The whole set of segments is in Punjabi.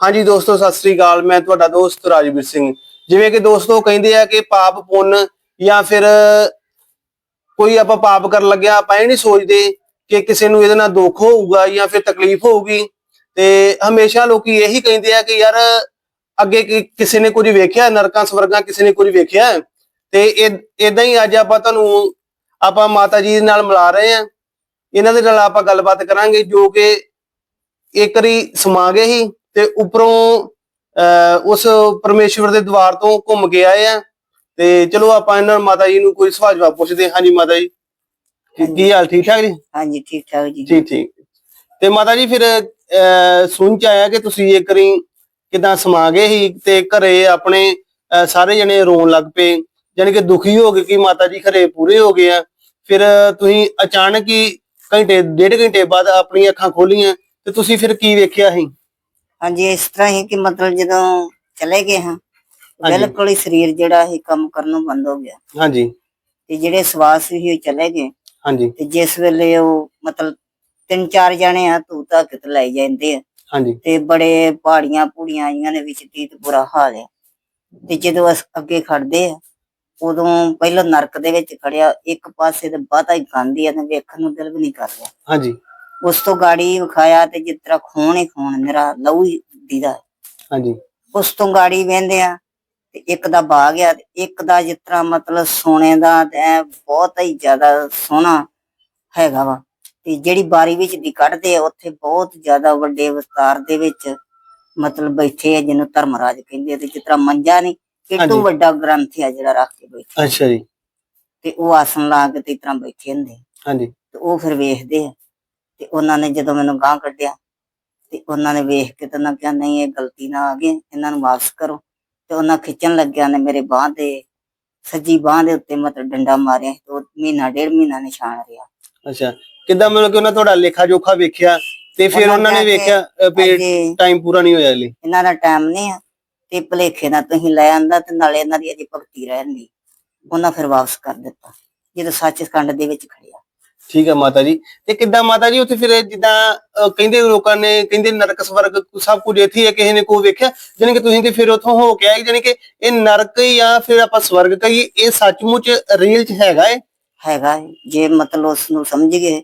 ਹਾਂਜੀ ਦੋਸਤੋ, ਸਤਿ ਸ੍ਰੀ ਅਕਾਲ। ਮੈਂ ਤੁਹਾਡਾ ਦੋਸਤ ਰਾਜਵੀਰ ਸਿੰਘ। ਜਿਵੇਂ ਕਿ ਦੋਸਤੋ ਕਹਿੰਦੇ ਆ ਕਿ ਪਾਪ ਪੁੰਨ ਜਾਂ ਫਿਰ ਕੋਈ ਆਪਾਂ ਪਾਪ ਕਰਨ ਲੱਗਿਆ, ਆਪਾਂ ਇਹ ਨਹੀਂ ਸੋਚਦੇ ਕਿ ਕਿਸੇ ਨੂੰ ਇਹਦੇ ਨਾਲ ਦੁੱਖ ਹੋਊਗਾ ਜਾਂ ਫਿਰ ਤਕਲੀਫ ਹੋਊਗੀ। ਤੇ ਹਮੇਸ਼ਾ ਲੋਕੀ ਇਹੀ ਕਹਿੰਦੇ ਆ ਕਿ ਯਾਰ, ਅੱਗੇ ਕਿਸੇ ਨੇ ਕੁਝ ਵੇਖਿਆ, ਨਰਕਾਂ, ਸਵਰਗਾਂ ਕਿਸੇ ਨੇ ਕੁਝ ਵੇਖਿਆ, ਤੇ ਇਹ ਇਦਾਂ ਹੀ ਅੱਜ ਆਪਾਂ ਤੁਹਾਨੂੰ, ਆਪਾਂ ਮਾਤਾ ਜੀ ਨਾਲ ਮਿਲਾ ਰਹੇ ਆ ਇਹਨਾਂ ਦੇ ਨਾਲ ਆਪਾਂ ਗੱਲਬਾਤ ਕਰਾਂਗੇ ਜੋ ਕਿ ਇੱਕ ਵਾਰੀ ਸਮਾ ਗਏ ਸੀ। ਤੇ ਉੱਪਰੋਂ ਉਸ ਪਰਮੇਸ਼ਵਰ ਦੇ ਦਵਾਰ ਤੋਂ ਘੁੰਮ ਕੇ ਆਏ ਆ। ਤੇ ਚਲੋ ਆਪਾਂ ਇਹਨਾਂ ਮਾਤਾ ਜੀ ਨੂੰ ਕੋਈ ਸਵਾਲ ਜਵਾਬ ਪੁੱਛਦੇ ਹਾਂ। ਹਾਂਜੀ ਮਾਤਾ ਜੀ ਕੀ- ਹਾਲ ਠੀਕ ਠਾਕ ਜੀ? ਹਾਂਜੀ ਠੀਕ ਠਾਕ ਜੀ। ਠੀਕ ਠੀਕ। ਤੇ ਮਾਤਾ ਜੀ ਫਿਰ ਸੁਣ ਚ ਆਇਆ ਕਿ ਤੁਸੀਂ ਇੱਕ ਵਾਰੀ ਕਿਦਾਂ ਸਮਾ ਗਏ ਸੀ ਤੇ ਘਰੇ ਆਪਣੇ ਸਾਰੇ ਜਣੇ ਰੋਣ ਲੱਗ ਪਏ। ਯਾਨੀ ਕਿ ਦੁਖੀ ਹੋ ਗਏ ਕਿ ਮਾਤਾ ਜੀ ਘਰੇ ਪੂਰੇ ਹੋ ਗਏ ਆ। ਫਿਰ ਤੁਸੀਂ ਅਚਾਨਕ ਹੀ ਘੰਟੇ ਡੇਢ ਘੰਟੇ ਬਾਅਦ ਆਪਣੀਆਂ ਅੱਖਾਂ ਖੋਲੀਆਂ ਤੇ ਤੁਸੀਂ ਫਿਰ ਕੀ ਵੇਖਿਆ ਸੀ? ਹਾਂਜੀ ਇਸ ਤਰ੍ਹਾਂ ਹੀ ਕਿ ਮਤਲਬ ਜਦੋਂ ਚਲੇ ਗਏ ਹਾਂ। ਬਿਲਕੁਲ ਹੀ ਸਰੀਰ ਜਿਹੜਾ ਹੈ ਕੰਮ ਕਰਨੋਂ ਬੰਦ ਹੋ ਗਿਆ। ਹਾਂਜੀ। ਤੇ ਜਿਹੜੇ ਸਵਾਸ ਸੀ ਉਹ ਚਲੇ ਗਏ। ਹਾਂਜੀ। ਤੇ ਜਿਸ ਵੇਲੇ ਉਹ ਮਤਲਬ ਤਿੰਨ ਚਾਰ ਜਣੇ ਆ ਤੂੰ ਤਾਂ ਕਿਤ ਲੈ ਜਾਂਦੇ ਆ। ਹਾਂਜੀ। ਤੇ ਬੜੇ ਪਹਾੜੀਆਂ ਪੂੜੀਆਂ ਆਈਆਂ ਨੇ ਵਿੱਚ ਤੀਤ ਬੁਰਾ ਹਾਲ ਹੈ। ਤੇ ਜਦੋਂ ਅਸ ਅੱਗੇ ਖੜਦੇ ਆ ਉਦੋਂ ਪਹਿਲਾਂ ਨਰਕ ਦੇ ਵਿੱਚ ਖੜਿਆ ਇੱਕ ਪਾਸੇ ਤੇ ਬਾਤਾ ਹੀ ਗਾਂਦੀ ਆ ਤੇ ਵੇਖਣ ਨੂੰ ਦਿਲ ਵੀ ਨਹੀਂ ਕਰ ਰਿਹਾ। ਹਾਂਜੀ। ਉਸ ਤੋਂ ਗਾੜੀ ਵਿਖਾਇਆ ਤੇ ਜਿਸ ਤਰ੍ਹਾਂ ਖੂਨ ਹੀ ਖੂਨ ਮੇਰਾ ਲਹੂ ਹੀ ਦੀਦਾ। ਹਾਂਜੀ। ਉਸ ਤੋਂ ਗਾੜੀ ਵਹਿੰਦੇ ਆ ਤੇ ਇੱਕ ਦਾ ਬਾਗ ਆ ਤੇ ਇੱਕ ਦਾ ਜਿਸ ਤਰ੍ਹਾਂ ਮਤਲਬ ਸੋਨੇ ਦਾ ਤੇ ਐਂ ਬਹੁਤ ਹੀ ਜ਼ਿਆਦਾ ਸੋਹਣਾ ਹੈਗਾ ਵਾ। ਤੇ ਜਿਹੜੀ ਬਾਰੀ ਵਿੱਚ ਦੀ ਕੱਢਦੇ ਆ ਉੱਥੇ ਬਹੁਤ ਜ਼ਿਆਦਾ ਵੱਡੇ ਵਿਸਤਾਰ ਦੇ ਵਿੱਚ ਮਤਲਬ ਬੈਠੇ ਆ ਜਿਹਨੂੰ ਧਰਮਰਾਜ ਕਹਿੰਦੇ ਆ ਤੇ ਜਿਸ ਤਰ੍ਹਾਂ ਮੰਜਾ ਨਹੀਂ। ਕਿਤੋਂ ਵੱਡਾ ਗ੍ਰੰਥ ਆ ਜਿਹੜਾ ਰੱਖ ਕੇ ਬੈਠੇ ਅੱਛਾ ਜੀ। ਤੇ ਉਹ ਆਸਣ ਲਾ ਕੇ ਤੇ ਇਸ ਤਰ੍ਹਾਂ ਬੈਠੇ ਹੁੰਦੇ ਹਾਂਜੀ। ਤੇ ਉਹ ਫਿਰ ਵੇਖਦੇ ਆ। ਤੇ ਉਹਨਾਂ ਨੇ ਜਦੋਂ ਮੈਨੂੰ ਗਾਂ ਕੱਢਿਆ ਤੇ ਉਹਨਾਂ ਨੇ ਵੇਖ ਕੇ ਤਾਂ ਉਹਨਾਂ ਕਿਹਾ ਨਹੀਂ ਇਹ ਗਲਤੀ ਨਾ ਆ ਗਈ ਇਹਨਾਂ ਨੂੰ ਵਾਪਸ ਕਰੋ। ਤੇ ਉਹਨਾਂ ਖਿੱਚਣ ਲੱਗਿਆ ਨੇ ਮੇਰੇ ਬਾਹ ਦੇ ਸੱਜੀ ਬਾਹ ਦੇ ਉੱਤੇ ਮਤਲਬ ਡੰਡਾ ਮਾਰਿਆ ਤੇ ਮਹੀਨਾ ਡੇਢ ਮਹੀਨਾ ਨਿਸ਼ਾਨ ਰਿਹਾ। ਅੱਛਾ ਕਿੱਦਾਂ ਮਤਲਬ ਕਿ ਉਹਨਾਂ ਤੁਹਾਡਾ ਲੇਖਾ ਜੋਖਾ ਵੇਖਿਆ ਤੇ ਫਿਰ ਉਹਨਾਂ ਨੇ ਵੇਖਿਆ ਵੀ ਟਾਈਮ ਪੂਰਾ ਨਹੀਂ ਹੋਇਆ ਲਈ ਇਹਨਾਂ ਦਾ ਟਾਈਮ ਨਹੀਂ ਆ ਤੇ ਭਲੇਖੇ ਨਾਲ ਤੁਸੀਂ ਲੈ ਆਂਦਾ ਤੇ ਨਾਲੇ ਇਹਨਾਂ ਦੀ ਅਜੇ ਭਗਤੀ ਰਹਿੰਦੀ ਉਹਨਾਂ ਫਿਰ ਵਾਪਸ ਕਰ ਦਿੱਤਾ ਜਦੋਂ ਸੱਚਖੰਡ ਦੇ ਵਿੱਚ ਖੜਿਆ ਠੀਕ ਹੈ ਮਾਤਾ ਜੀ। ਤੇ ਕਿੱਦਾਂ ਮਾਤਾ ਜੀ ਉੱਥੇ ਫਿਰ ਜਿੱਦਾਂ ਅਹ, ਕਹਿੰਦੇ ਲੋਕਾਂ ਨੇ ਕਹਿੰਦੇ ਨਰਕ ਸਵਰਗ ਸਭ ਕੁਝ ਇੱਥੇ ਹੀ ਹੈ ਕਿਸੇ ਨੇ ਕੋਈ ਵੇਖਿਆ? ਜਾਣੀ ਕਿ ਤੁਸੀਂ ਤੇ ਫਿਰ ਉੱਥੋਂ ਹੋ ਕੇ ਆਏ ਜਾਣੀ ਕਿ ਇਹ ਨਰਕ ਜਾਂ ਫਿਰ ਆਪਾਂ ਸਵਰਗ ਕਹੀਏ ਇਹ ਸੱਚਮੁੱਚ ਰੀਅਲ ਚ ਹੈਗਾ ਏ ਹੈਗਾ ਹੈ। ਜੇ ਮਤਲਬ ਉਸ ਨੂੰ ਸਮਝ ਗਏ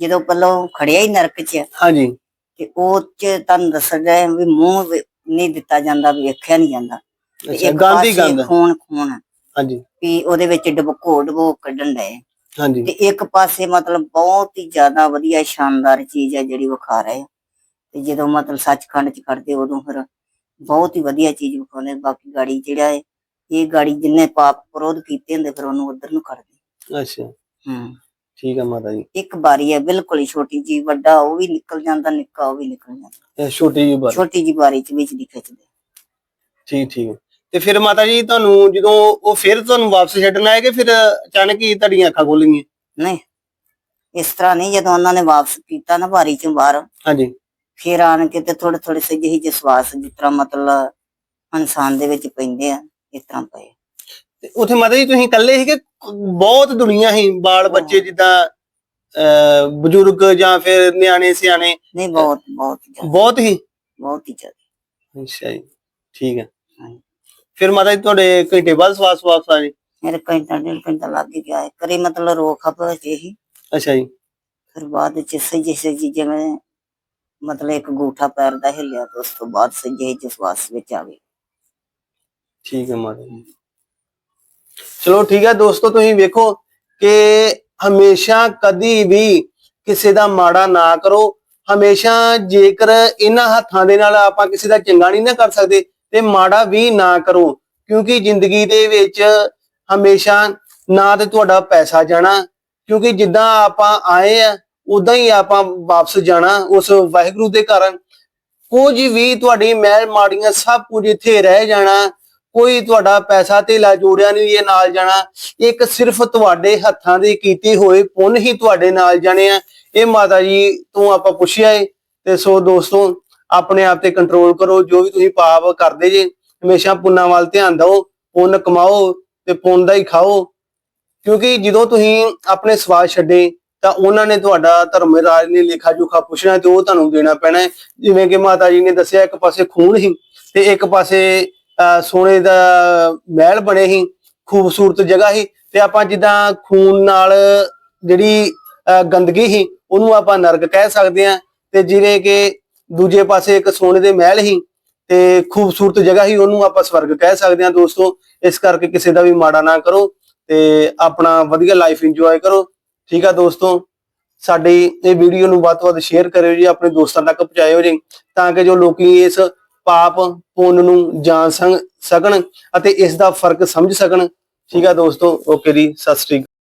ਜਦੋਂ ਪਹਿਲਾਂ ਖੜਿਆ ਹੀ ਨਰਕ 'ਚ ਹਾਂਜੀ। ਤੇ ਉਹ ਚ ਤੁਹਾਨੂੰ ਦੱਸਦਾ ਹੈ ਵੀ ਮੂੰਹ ਵੀ ਨਹੀਂ ਦਿੱਤਾ ਜਾਂਦਾ ਵੇਖਿਆ ਨਹੀਂ ਜਾਂਦਾ। ਤੇ ਅੱਛਾ ਇੱਕ ਗੰਦ ਹੀ ਪਾਸੇ ਗੰਦ ਖੂਨ ਖੂਨ ਹੈ ਹਾਂਜੀ। ਵੀ ਉਹਦੇ ਵਿੱਚ ਡਬਕੋ ਡਬੋ ਕੱਢਣ ਡਏ। ਹਾਂਜੀ। ਤੇ ਇੱਕ ਪਾਸੇ ਮਤਲਬ ਬਹੁਤ ਹੀ ਜ਼ਿਆਦਾ ਵਧੀਆ ਸ਼ਾਨਦਾਰ ਚੀਜ਼ ਹੈ ਜਿਹੜੀ ਵਿਖਾ ਰਹੇ ਆ। ਤੇ ਜਦੋਂ ਮਤਲਬ ਸੱਚਖੰਡ ਚ ਖੜਦੇ ਉਦੋਂ ਫਿਰ ਬਹੁਤ ਹੀ ਵਧੀਆ ਚੀਜ਼ ਵਿਖਾਉਂਦੇ ਬਾਕੀ ਗਾੜੀ ਜਿਹੜਾ ਹੈ ਇਹ ਗਾੜੀ ਜਿੰਨੇ ਪਾਪ ਵਿਰੋਧ ਕੀਤੇ ਹੁੰਦੇ ਫਿਰ ਉਹਨੂੰ ਉਧਰ ਨੂੰ ਖੜਦੇ ਅੱਛਾ। ਹੂੰ। ਠੀਕ ਹੈ ਮਾਤਾ ਜੀ। ਇੱਕ ਬਾਰੀ ਹੈ ਬਿਲਕੁਲ ਹੀ ਛੋਟੀ ਜੀ ਵੱਡਾ ਉਹ ਵੀ ਨਿਕਲ ਜਾਂਦਾ ਨਿੱਕਾ ਉਹ ਵੀ ਨਿਕਲ ਜਾਂਦਾ। ਇਹ ਛੋਟੀ ਜਿਹੀ ਬਾਤ ਛੋਟੀ ਜੀ ਬਾਰੀ ਚ ਵਿੱਚ ਦੀ ਖਿੱਚਦੇ। ਠੀਕ ਠੀਕ। ਤੇ ਫਿਰ ਮਾਤਾ ਜੀ ਤੁਹਾਨੂੰ ਜਦੋਂ ਉਹ ਫਿਰ ਤੁਹਾਨੂੰ ਵਾਪਸ ਛੱਡਣ ਆਏ ਕਿ ਫਿਰ ਅਚਾਨਕ ਹੀ ਤੁਹਾਡੀਆਂ ਅੱਖਾਂ ਖੁੱਲੀਆਂ ਨਹੀਂ। ਇਸ ਤਰ੍ਹਾਂ ਨਹੀਂ ਜਦੋਂ ਉਹਨਾਂ ਨੇ ਵਾਪਸ ਕੀਤਾ ਨਾ ਬਾਰੀ ਚੋਂ ਬਾਹਰ ਹਾਂਜੀ। ਫੇਰ ਆਣ ਕੇ ਤੇ ਥੋੜੇ ਥੋੜੇ ਸੇ ਜਿਹੀ ਜਿਹੇ ਸਵਾਸ ਜਿਸ ਤਰ੍ਹਾਂ ਮਤਲਬ ਇਨਸਾਨ ਦੇ ਵਿੱਚ ਪੈਂਦੇ ਆ ਇਸ ਤਰ੍ਹਾਂ ਪਏ। ਤੇ ਉੱਥੇ ਮਾਤਾ ਜੀ ਤੁਸੀਂ ਇਕੱਲੇ ਸੀ ਕਿ ਬਹੁਤ ਦੁਨੀਆ ਸੀ ਬਾਲ ਬੱਚੇ ਜਿੱਦਾਂ ਬਜ਼ੁਰਗ ਜਾਂ ਫਿਰ ਨਿਆਣੇ ਸਿਆਣੇ? ਨਹੀਂ ਬਹੁਤ ਬਹੁਤ ਜ਼ਿਆਦਾ। ਬਹੁਤ ਹੀ? ਬਹੁਤ ਹੀ ਜ਼ਿਆਦਾ। ਅੱਛਾ ਜੀ ਠੀਕ ਹੈ ਹਾਂਜੀ। ਫਿਰ ਮਾਤਾ ਜੀ ਤੁਹਾਡੇ ਘੰਟੇ ਬਾਅਦ ਸਵਾਸ ਵਾਪਸ ਆ ਜੀ ਮੇਰੇ ਘੰਟਾ ਡੇਢ ਘੰਟਾ ਲੱਗ ਹੀ ਗਿਆ। ਹੈ ਕਰੇ ਮਤਲਬ ਰੋਕ ਖਪ ਜਿਹੀ ਅੱਛਾ ਜੀ। ਫਿਰ ਬਾਅਦ ਵਿੱਚ ਸਹੀ ਜਿਹੀ ਜਿਵੇਂ ਮਤਲਬ ਇੱਕ ਗੂਠਾ ਪੈਰ ਦਾ ਹਿੱਲਿਆ ਤੇ ਉਸ ਤੋਂ ਬਾਅਦ ਸਹੀ ਜਿਹੀ ਸਵਾਸ ਵਿੱਚ ਆ ਗਈ ਠੀਕ ਹੈ ਮਾਤਾ ਜੀ। ਚਲੋ ਠੀਕ ਹੈ ਦੋਸਤੋ ਤੁਸੀਂ ਵੇਖੋ ਕਿ ਹਮੇਸ਼ਾ ਕਦੀ ਵੀ ਕਿਸੇ ਦਾ ਮਾੜਾ ਨਾ ਕਰੋ। ਹਮੇਸ਼ਾ ਜੇਕਰ ਇਹਨਾਂ ਹੱਥਾਂ ਦੇ ਨਾਲ ਆਪਾਂ ਕਿਸੇ ਦਾ ਚੰਗਾ ਨਹੀਂ ਨਾ ਕਰ ਸਕਦੇ ਤੇ ਮਾੜਾ ਵੀ ਨਾ ਕਰੋ, ਕਿਉਂਕਿ ਜ਼ਿੰਦਗੀ ਦੇ ਵਿੱਚ ਹਮੇਸ਼ਾ ਨਾ ਤੇ ਤੁਹਾਡਾ ਪੈਸਾ ਜਾਣਾ, ਕਿਉਂਕਿ ਜਿੱਦਾਂ ਆਪਾਂ ਆਏ ਆ ਉਦਾਂ ਹੀ ਆਪਾਂ ਵਾਪਸ ਜਾਣਾ ਉਸ ਵਾਹਿਗੁਰੂ ਦੇ ਕਾਰਨ ਕੁਝ ਵੀ ਤੁਹਾਡੀ ਮਹਿਲ ਮਾੜੀਆਂ ਸਭ ਕੁਝ ਇੱਥੇ ਰਹਿ ਜਾਣਾ, ਕੋਈ ਤੁਹਾਡਾ ਪੈਸਾ ਧੇਲਾ ਜੋੜਿਆ ਨਹੀਂ ਇਹ ਨਾਲ ਜਾਣਾ, ਇੱਕ ਸਿਰਫ ਤੁਹਾਡੇ ਹੱਥਾਂ ਦੇ ਕੀਤੇ ਹੋਏ ਪੁੰਨ ਹੀ ਤੁਹਾਡੇ ਨਾਲ ਜਾਣੇ ਆ। ਇਹ ਮਾਤਾ ਜੀ ਤੋਂ ਆਪਾਂ ਪੁੱਛਿਆ ਏ, ਤੇ ਸੋ ਦੋਸਤੋ ਆਪਣੇ ਆਪ ਤੇ ਕੰਟਰੋਲ ਕਰੋ ਜੋ ਵੀ ਤੁਸੀਂ ਪਾਪ ਕਰਦੇ ਜੇ ਹਮੇਸ਼ਾ ਪੁੰਨਾਂ ਵੱਲ ਧਿਆਨ ਦਿਓ ਪੁੰਨ ਕਮਾਓ ਤੇ ਪੁੰਨ ਦਾ ਹੀ ਖਾਓ। ਕਿਉਂਕਿ ਜਦੋਂ ਤੁਸੀਂ ਆਪਣੇ ਸਵਾਦ ਛੱਡੇ ਤਾਂ ਉਹਨਾਂ ਨੇ ਤੁਹਾਡਾ ਧਰਮ ਰਾਜ ਨੇ ਲੇਖਾ ਜੋਖਾ ਪੁੱਛਣਾ ਤੇ ਉਹ ਤੁਹਾਨੂੰ ਦੇਣਾ ਪੈਣਾ। ਹੈ ਜਿਵੇਂ ਕਿ ਮਾਤਾ ਜੀ ਨੇ ਦੱਸਿਆ ਇੱਕ ਪਾਸੇ ਖੂਨ ਹੀ ਤੇ ਇੱਕ ਪਾਸੇ ਅਹ, ਸੋਨੇ ਦਾ ਮਹਿਲ ਬਣੇ ਹੀ ਖੂਬਸੂਰਤ ਜਗ੍ਹਾ ਹੀ ਤੇ ਆਪਾਂ ਜਿੱਦਾਂ ਖੂਨ ਨਾਲ ਜਿਹੜੀ ਅਹ, ਗੰਦਗੀ ਹੀ ਉਹਨੂੰ ਆਪਾਂ ਨਰਕ ਕਹਿ ਸਕਦੇ ਆ ਤੇ ਜਿਵੇਂ ਕਿ ਦੂਜੇ ਪਾਸੇ ਇੱਕ ਸੋਨੇ ਦੇ ਮਹਿਲ ਹੀ ਤੇ ਖੂਬਸੂਰਤ ਜਗ੍ਹਾ ਹੀ ਉਹਨੂੰ ਆਪਾਂ ਸਵਰਗ ਕਹਿ ਸਕਦੇ ਹਾਂ ਦੋਸਤੋ। ਇਸ ਕਰਕੇ ਕਿਸੇ ਦਾ ਵੀ ਮਾੜਾ ਨਾ ਕਰੋ ਤੇ ਆਪਣਾ ਵਧੀਆ ਲਾਈਫ ਇੰਜੋਏ ਕਰੋ। ਠੀਕ ਆ ਦੋਸਤੋ? ਸਾਡੀ ਇਹ ਵੀਡੀਓ ਨੂੰ ਵੱਧ ਤੋਂ ਵੱਧ ਸ਼ੇਅਰ ਕਰਿਓ ਜੀ, ਆਪਣੇ ਦੋਸਤਾਂ ਤੱਕ ਪਹੁੰਚਾਇਓ ਜੀ, ਤਾਂ ਕਿ ਜੋ ਲੋਕੀ ਇਸ ਪਾਪ, ਪੁੰਨ ਨੂੰ ਜਾਣ ਸਕਣ ਅਤੇ ਇਸ ਦਾ ਫ਼ਰਕ ਸਮਝ ਸਕਣ। ਠੀਕ ਆ ਦੋਸਤੋ? ਓਕੇ ਜੀ, ਸਤਿ ਸ੍ਰੀ ਅਕਾਲ।